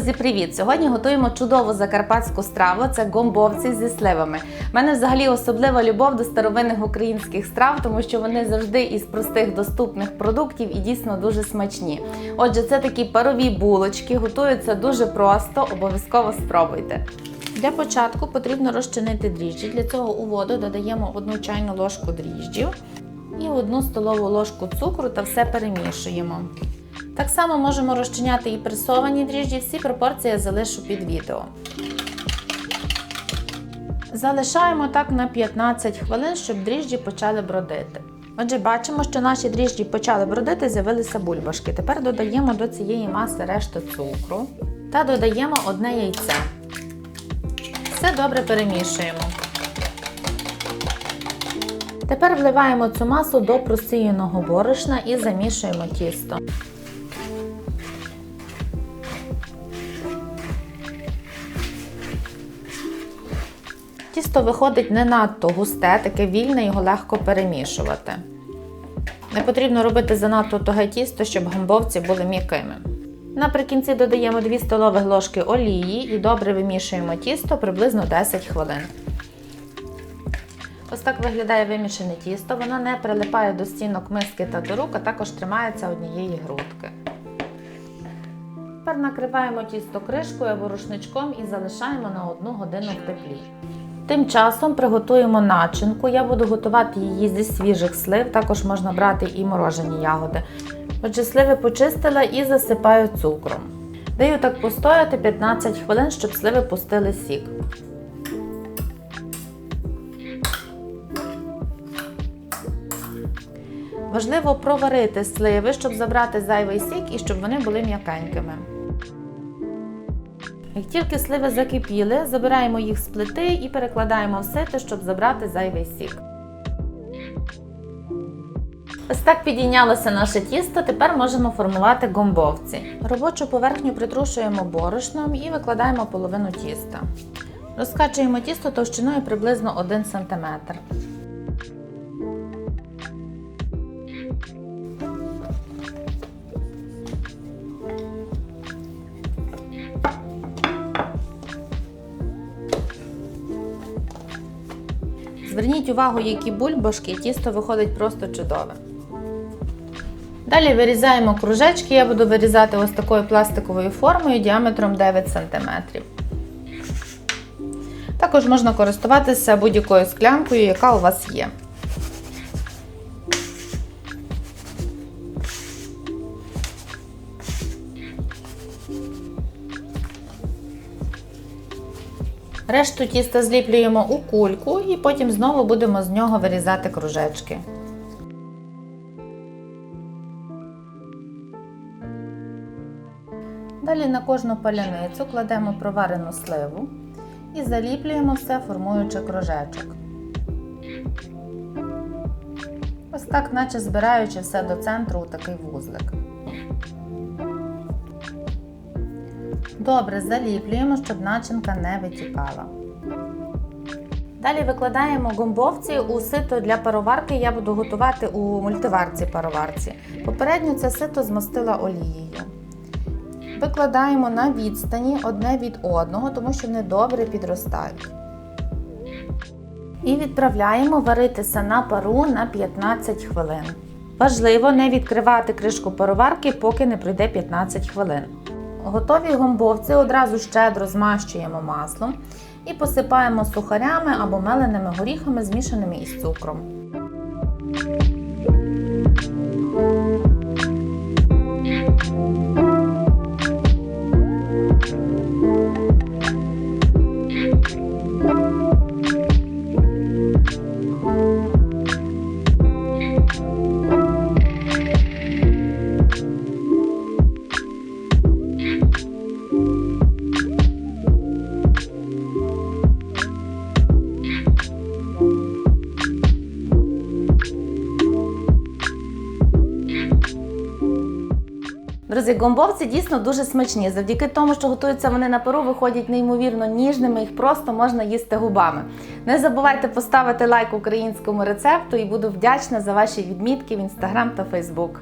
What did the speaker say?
Друзі, привіт! Сьогодні готуємо чудову закарпатську страву. Це гомбовці зі сливами. У мене взагалі особлива любов до старовинних українських страв, тому що вони завжди із простих доступних продуктів і дійсно дуже смачні. Отже, це такі парові булочки, готуються дуже просто, обов'язково спробуйте. Для початку потрібно розчинити дріжджі. Для цього у воду додаємо одну чайну ложку дріжджів і одну столову ложку цукру та все перемішуємо. Так само можемо розчиняти і пресовані дріжджі, всі пропорції я залишу під відео. Залишаємо так на 15 хвилин, щоб дріжджі почали бродити. Отже, бачимо, що наші дріжджі почали бродити, з'явилися бульбашки. Тепер додаємо до цієї маси решту цукру та додаємо одне яйце. Все добре перемішуємо. Тепер вливаємо цю масу до просіяного борошна і замішуємо тісто. Тісто виходить не надто густе, таке вільне, його легко перемішувати. Не потрібно робити занадто туге тісто, щоб гамбовці були м'якими. Наприкінці додаємо 2 столових ложки олії і добре вимішуємо тісто приблизно 10 хвилин. Ось так виглядає вимішане тісто, воно не прилипає до стінок миски та до рук, а також тримається однієї грудки. Тепер накриваємо тісто кришкою або рушничком і залишаємо на 1 годину в теплі. Тим часом приготуємо начинку. Я буду готувати її зі свіжих слив, також можна брати і морожені ягоди. Отже, сливи почистила і засипаю цукром. Даю так постояти 15 хвилин, щоб сливи пустили сік. Важливо проварити сливи, щоб забрати зайвий сік і щоб вони були м'якенькими. Як тільки сливи закипіли, забираємо їх з плити і перекладаємо в сито, щоб забрати зайвий сік. Ось так підійнялося наше тісто, тепер можемо формувати гомбовці. Робочу поверхню притрушуємо борошном і викладаємо половину тіста. Розкачуємо тісто товщиною приблизно 1 см. Зверніть увагу, які бульбашки, тісто виходить просто чудове. Далі вирізаємо кружечки. Я буду вирізати ось такою пластиковою формою діаметром 9 см. Також можна користуватися будь-якою склянкою, яка у вас є. Решту тіста зліплюємо у кульку і потім знову будемо з нього вирізати кружечки. Далі на кожну паляницю кладемо проварену сливу і заліплюємо все, формуючи кружечок. Ось так, наче збираючи все до центру у такий вузлик. Добре заліплюємо, щоб начинка не витікала. Далі викладаємо гомбовці у сито для пароварки. Я буду готувати у мультиварці-пароварці. Попередньо це сито змастила олією. Викладаємо на відстані одне від одного, тому що вони добре підростають. І відправляємо варитися на пару на 15 хвилин. Важливо не відкривати кришку пароварки, поки не пройде 15 хвилин. Готові гомбовці одразу щедро змащуємо маслом і посипаємо сухарями або меленими горіхами, змішаними із цукром. Друзі, гомбовці дійсно дуже смачні. Завдяки тому, що готуються вони на пару, виходять неймовірно ніжними, їх просто можна їсти губами. Не забувайте поставити лайк українському рецепту і буду вдячна за ваші відмітки в інстаграм та фейсбук.